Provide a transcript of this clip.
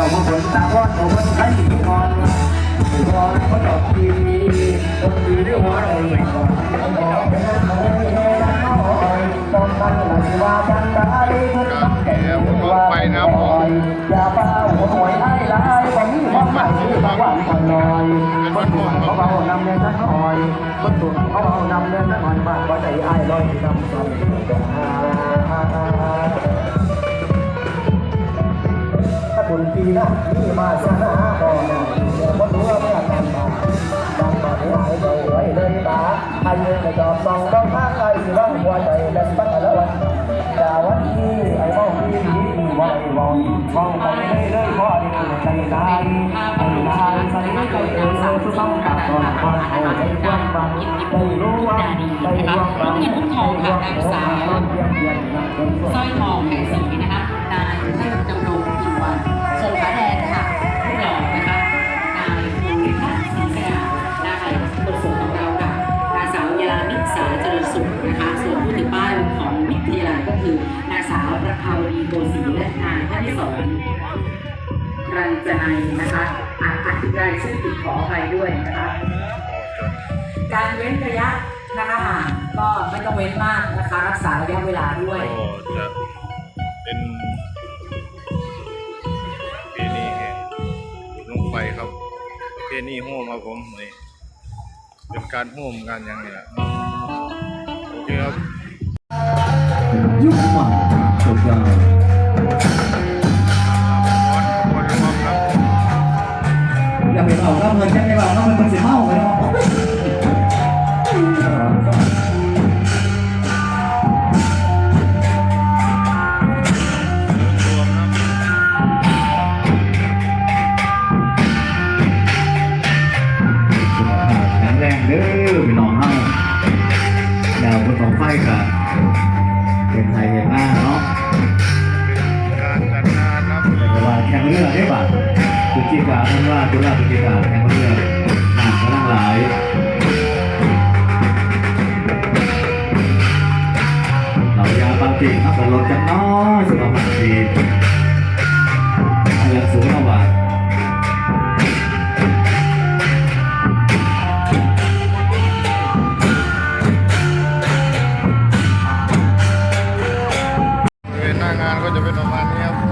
เรมาผลตาก้อนตัวมันใช้กคนพอแล้วก็ดอกดีดอกดีด้ยหัวเราเลยก่อนบอกเป็นคนเขาไม่ได้เอาไว้ต้องมันหลังว่าจันตาดีแก้วว่าคอยอย่าเปล่าหัวยห้ลายวันนี้ความหมายคือามวังคนลอยคนตัวเขาเอานำเนินนักหน่อยคนตัวเขาเบานำเนินนักน่อยมากว่าใจอ้ายลอยดำซ้ำ หัวใจเล่นบ้าแล้ววันแต่วันนี้ไอ้บ้องพี่นี้ว่าไอ้บ้องบ้องไปเลยเลยเพราะนี่ใจนายใจนายใจใจเออสุดต้องตัดตอนความเอาใจความบังได้รู้ว่าได้รู้ว่าสร้อยทองแห่งสีนะคะ สุขนะคะ ส่วนผู้ถือป้ายของวิทยาลัยก็คือนางสาวประภาวดีโกศรีและนายท่านที่สองรันจนัยนะคะอ่านอธิบายชื่อผิดขออภัยด้วยนะคะ การเว้นระยะนะคะห่างก็ไม่ต้องเว้นมากนะคะ รักษาระยะเวลาด้วยก็จะเป็นเพณีแห่งบุงไฟครับเพณีโฮมครับผมนี่เป็นการโฮมกันอย่างนี้แหละ คครับยุคใหม่จบยาวร้อนขบวนรวมครับอย่าไปเอาก็เงินแค่ไม่เอาก็มันเป็นสีเมาไปเนา ดาวบนของไฟกันเป็นไทยเห็นหน้าเนาะการจัดงานครับแต่ว่าแข่งเรือได้ป่ะตุจิกาท่านว่าตุลาตุจิกาแข่งเรือหนักก็นั่งหลายเรายาปาตินักตลกจังน้อยสุขภาพดีให้รักสูงเอาไว้บริเว งานก็จะเป็นประมาณนี้ครับ